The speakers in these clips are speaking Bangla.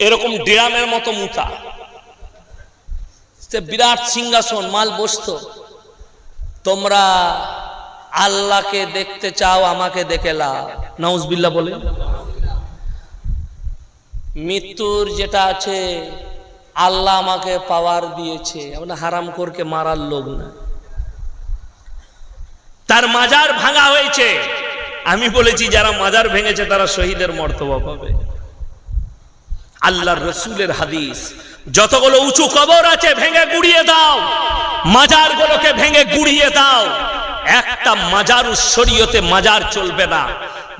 এরকম ড্রামের মতো সে বিরাট সিংহাসন, মাল বসতো। তোমরা আল্লাহকে দেখতে চাও, আমাকে দেখে লাও। নাউজবিল্লা বলে। মৃত্যুর যেটা আছে, আল্লাহ আমাকে পাওয়ার দিয়েছে। হারাম করকে মারার লোক না। তার মাজার ভাঙা হয়েছে। আমি বলেছি, যারা মাজার ভেঙেছে, তারা শহীদের মর্তবা পাবে। আল্লাহর রসুলের হাদিস। যতগুলো উঁচু কবর আছে ভেঙে গুড়িয়ে দাও। মাজার গুলোকে ভেঙে গুড়িয়ে দাও। একটা মাজার শরীয়তে মাজার চলবে না।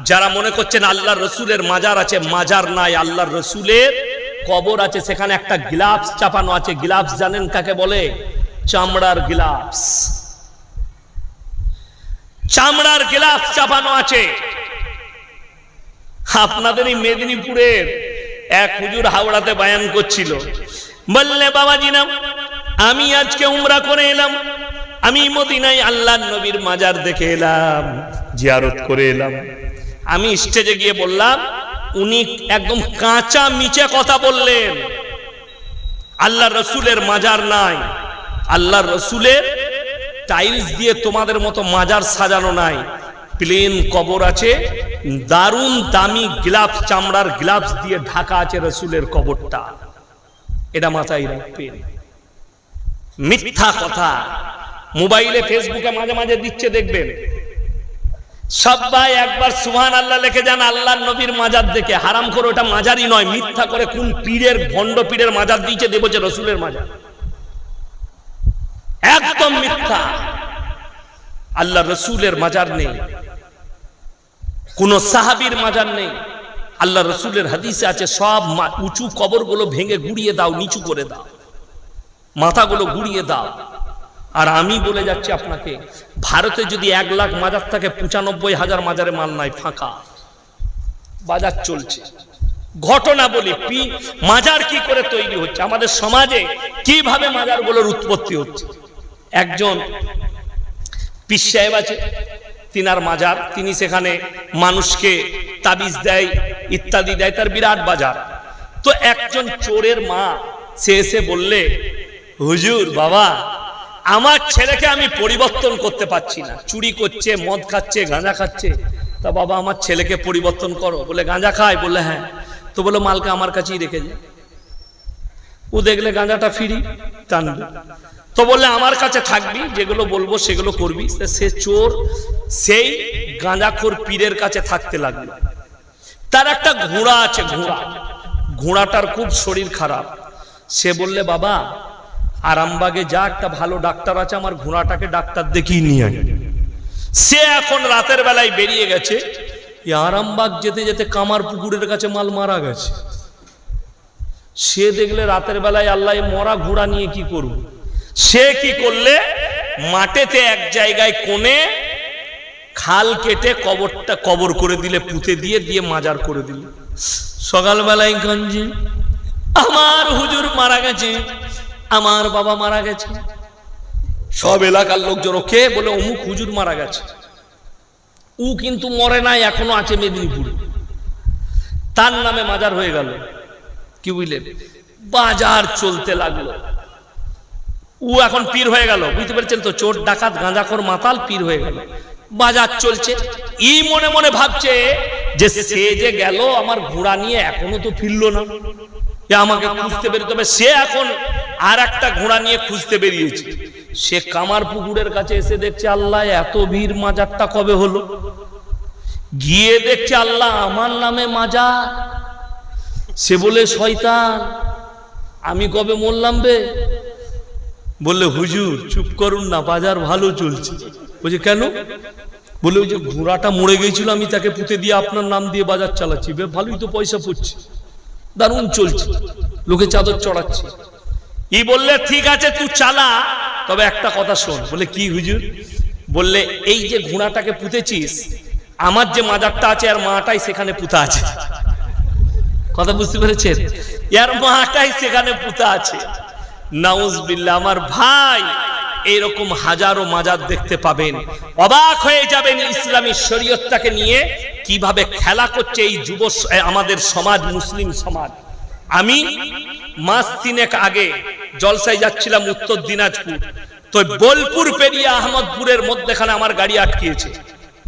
যারা মনে করছেন আল্লাহর রসুলের মাজার আছে, মাজার নাই, আল্লাহর রসুলের কবর আছে, সেখানে একটা গ্লাভস চাপানো আছে। গ্লাভস জানেন কাকে বলে? চামড়ার গ্লাভস। চামড়ার গ্লাভস চাপানো আছে। আপনাদের এই মেদিনীপুরের এক হুজুর হাওড়াতে বায়ান করছিল। বললে, বাবাজি নাম আমি আজকে উমরা করে এলাম। আমি মদিনায় আল্লাহ নবীর মাজার দেখে এলাম, জিয়ারত করে এলাম। আমি স্টেজে গিয়ে বললাম, উনি একদম কাঁচা মিচে কথা বললেন। আল্লাহ রসুলের মাজার নাই। আল্লাহ রসুলের টাইলস দিয়ে তোমাদের মতো মাজার সাজানো নাই। প্লেন কবর আছে, দারুণ দামি গ্লাভস, চামড়ার গ্লাভস দিয়ে ঢাকা আছে রসুলের কবরটা। এটা মাথায় রাখবেন। মিথ্যা কথা। মোবাইলে, ফেসবুকে মাঝে মাঝে দিচ্ছে দেখবেন। সবাই একবার সুহান আল্লাহ লেখে যান আল্লাহ নবীর মাজার দেখে। হারাম করে ওটা মাজারই নয়, মিথ্যা করে কোন পীরের, ভণ্ড পীরের মাজার দিয়েছে, দেবো যে রসুলের মাজার। একদম মিথ্যা। আল্লাহ রসুলের মাজার নেই। কোন সাহাবির মাজার নেই। আল্লাহ রসুলের হাদিসে আছে, সব উঁচু কবরগুলো ভেঙে গুড়িয়ে দাও, নিচু করে দাও। মাথাগুলো গুড়িয়ে দাও। আর আমি বলে যাচ্ছি আপনাকে, ভারতে যদি এক লাখ মাজার থাকে, পঁচানব্বই হাজার মাজারে মাল নাই, ফাঁকা। বাজার চলছে। ঘটনা বলি, পি মাজার কি করে তৈরি হচ্ছে? আমাদের সমাজে কীভাবে মাজারগুলোর উৎপত্তি হচ্ছে? একজন পিস সাহেব আছে তিনার মাজার। তিনি সেখানে মানুষকে তাবিজ দেয়, ইত্যাদি দেয়, তার বিরাট বাজার। তো একজন চোরের মা সে এসে বললে, হুজুর, বাবা, আমার ছেলেকে আমি পরিবর্তন করতে পারছি না। চুরি করছে, মদ খাচ্ছে, গাঁজা খাচ্ছে। তা বাবা, আমার ছেলেকে পরিবর্তন করো। বলে, গাঁজা খায় বলে হ্যাঁ। তো বলো মালকে আমার কাছেই রেখে যায় ও দেখলে গাঁজাটা ফিরি, টানবে। তো বললে, আমার কাছে থাকবি, যেগুলো বলব সেগুলো করবি। সে চোর সেই গাঁজাখোর পীরের কাছে থাকতে লাগল। তার একটা ঘোড়া আছে, ঘোড়া। ঘোড়াটার খুব শরীর খারাপ। সে বললে, বাবা, আরামবাগে যা একটা ভালো ডাক্তার আছে, আমার ঘোড়াটাকে ডাক্তার দেখিয়ে নিয়ে আয়। সে এখন রাতের বেলায় বেরিয়ে গেছে। আরামবাগ যেতে যেতে কামার পুকুরের কাছে মাল মারা গেছে। সে দেখলে রাতের বেলায় আল্লাহ মরা ঘোড়া নিয়ে কি করব? সে কি করলে? মাঠেতে এক জায়গায় কোণে খাল কেটে কবরটা কবর করে দিলে, পুঁতে দিয়ে দিয়ে মাজার করে দিল। সকালবেলায় গঞ্জে, আমার হুজুর মারা গেছে, আমার বাবা মারা গেছে। সব এলাকার লোকজন ওকে বলে, অমুক হুজুর মারা গেছে। ও কিন্তু মরে নাই, এখনও আছে মেদিনীপুরে। তার নামে মাজার হয়ে গেল। কি বুঝলেন বাজার চলতে লাগল। ও এখন পীর হয়ে গেল, বুঝতে পেরেছেন তো? চোর, ডাকাত, গাঁজাখোর, মাতাল পীর হয়ে গেল। বাজার চলছে। ই মনে মনে ভাবছে যে সে যে গেল, আমার ঘোড়া নিয়ে এখনও তো ফিরলো না। আমাকে খুঁজতে বেরোতে হবে সে এখন আর একটা ঘোড়া নিয়ে খুঁজতে বেরিয়েছে। সে কামার পুকুরের কাছে এসে দেখছে, আল্লাহ, এত ভিড় মাজারটা কবে হলো? গিয়ে দেখছে, আল্লাহ, আমার নামে মাজার। সে বলে, শয়তান, আমি কবে মরলাম বে? বললে, হুজুর, চুপ করুন না, বাজার ভালো চলছে। বলছে, কেন? বলে ওই যে ঘোড়াটা মরে গেছিল আমি তাকে পুঁতে দিয়ে আপনার নাম দিয়ে বাজার চালাচ্ছি, বে, ভালোই তো পয়সা পড়ছে। দারুণ চলছে, লোকে চাদর চড়াচ্ছে। ই বললে, ঠিক আছে, তুই চালা। তবে একটা কথা শোন বলে কি হুজুর? বললে, এই যে ঘোড়াটাকে পুঁতেছিস, আমার যে মাজারটা আছে আর মাটাই সেখানে পুঁতা আছে। কথা বুঝতে পেরেছেন? ইয়ার মাটাই সেখানে পুঁতা আছে। নাউজবিল্লা আমার ভাই এইরকম হাজারো মাজার দেখতে পাবেন। অবাক হয়ে যাবেন ইসলামী শরীয়তটাকে নিয়ে, কীভাবে খেলা করছে এই যুব আমাদের সমাজ, মুসলিম সমাজ। আমি মাস তিনেক আগে জলসায় যাচ্ছিলাম উত্তর দিনাজপুর। তো বোলপুর পেরিয়ে আহমদপুরের মধ্যেখানে আমার গাড়ি আটকিয়েছে।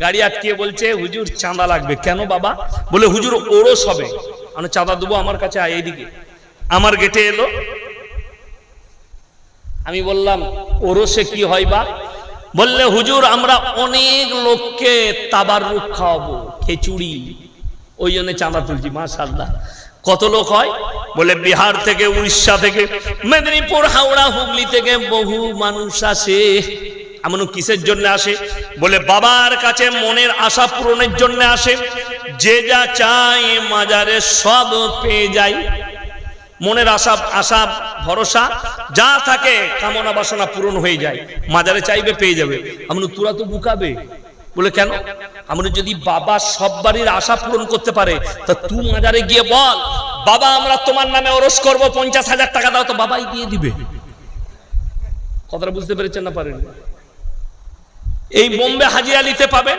গাড়ি আটকিয়ে বলছে, হুজুর, চাঁদা লাগবে। কেন বাবা? বলে, হুজুর, ওরস হবে। আমি চাঁদা দেবো আমার কাছে, আয় এইদিকে। আমার গেটে এলো। আমি বললাম, ওরসে কি হয় বা? বললে, হুজুর, আমরা অনেক লোককে তাবার রূপ খাওয়াবো, খিচুড়ি। ওই জন্য চাঁদা তুলছি মাশাল্লাহ কত লোক হয়? বলে বিহার থেকে, উড়িষ্যা থেকে, মেদিনীপুর, হাওড়া, হুগলি থেকে বহু মানুষ আসে। এমন কিসের জন্য আসে? বলে বাবার কাছে মনের আশা পূরণের জন্য আসে। যে যা চায় মাজারে সব পেয়ে যাই মনের আশা আশা, ভরসা যা থাকে কামনা বাসনা পূরণ হয়ে যায়। মাজারে চাইবে, পেয়ে যাবে। আমরা তোরা তো বুকাবে। বলে কেন? আমরা যদি বাবা সব বাড়ির আশা পূরণ করতে পারে, তা তুই মাজারে গিয়ে বল, বাবা, আমরা তোমার নামে ওরস করব, পঞ্চাশ হাজার টাকা দাও। তো বাবাই দিয়ে দিবে। কথাটা বুঝতে পেরেছেন না পারেন এই বোম্বে হাজি আলিতে পাবেন?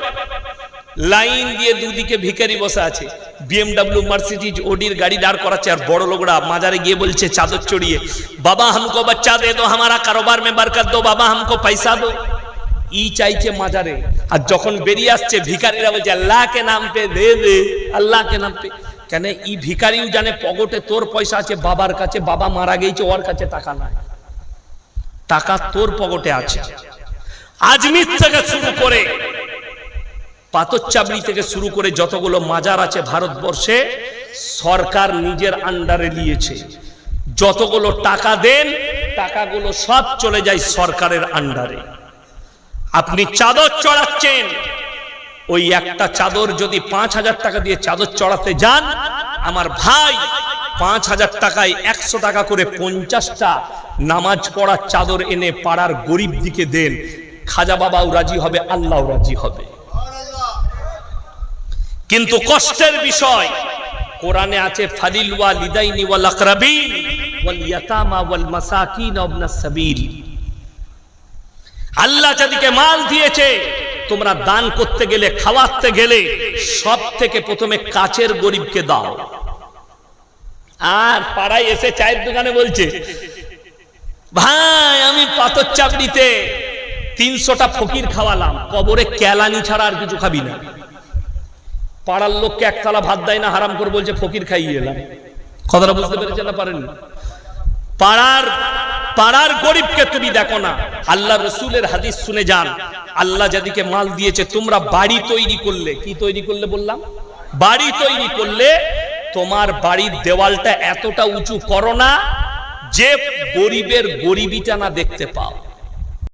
লাইন দিয়ে দুদিকে ভিখারি বসে আছে। বিএমডাব্লিউ মার্সিডিজ ওডির গাড়ি দাঁড় করাচ্ছে আর বড় লোকরা মাজারে গিয়ে বলছে, চাদর চড়িয়ে, বাবা হামকো বাচ্চা দে দো, হামারা কারোবার মেম্বার কর দো, বাবা হামকো পয়সা দো। ই চাইছে মাজারে। আর যখন বেরিয়ে আসছে, ভিখারিরা বলছে আল্লাহকে নাম পে দে দে আল্লাহকে নাম পে। কেন, ই ভিখারিও জানে, পকেটে তোর পয়সা আছে, বাবার কাছে, বাবা মারা গেছে ওর কাছে টাকা নাই। টাকা তোর পকেটে আছে। আজ মিথ্যাকে শুরু করে পাতরচাবড়ি থেকে শুরু করে যতগুলো মাজার আছে ভারতবর্ষে, সরকার নিজের আন্ডারে নিয়েছে। যতগুলো টাকা দেন, টাকাগুলো সব চলে যায় সরকারের আন্ডারে। আপনি চাদর চড়াচ্ছেন, ওই একটা চাদর যদি পাঁচ হাজার টাকা দিয়ে চাদর চড়াতে যান, আমার ভাই পাঁচ হাজার টাকায় একশো টাকা করে পঞ্চাশটা নামাজ পড়ার চাদর এনে পাড়ার গরিব দিকে দেন। খাজা বাবাও রাজি হবে, আল্লাহও রাজি হবে। কিন্তু কষ্টের বিষয়, কোরআনে আছে ফালিল ওয়ালিদাইনি ওয়াল আকরাবিন ওয়াল ইয়াতামা ওয়াল মাসাকিন ওয়াবনাস সাবিল। আল্লাহ যাদেরকে মাল দিয়েছে, তোমরা দান করতে গেলে, খাওয়াতে গেলে সব থেকে প্রথমে কাছের গরিবকে দাও। আর পাড়ায় এসে চায়ের দোকানে বলছে, ভাই, আমি পাথর চাপড়িতে তিনশোটা ফকির খাওয়ালাম, কবরে কেলানি ছাড়া আর কিছু খাবি না। পাড়ার লোককে একতলা ভাত দেয় না, হারাম করে বলছে, ফকির খাইয়ে এলাম। কথাটা বুঝতে পেরেছেন না পারেন পাড়ার পাড়ার গরিবকে তুমি দেখো না। আল্লাহ রসুলের হাদিস শুনে যান। আল্লাহ যাদিকে মাল দিয়েছে, তোমরা বাড়ি তৈরি করলে, কি তৈরি করলে বললাম? বাড়ি তৈরি করলে তোমার বাড়ির দেওয়ালটা এতটা উঁচু করো না যে গরিবের গরিবিটা না দেখতে পাও।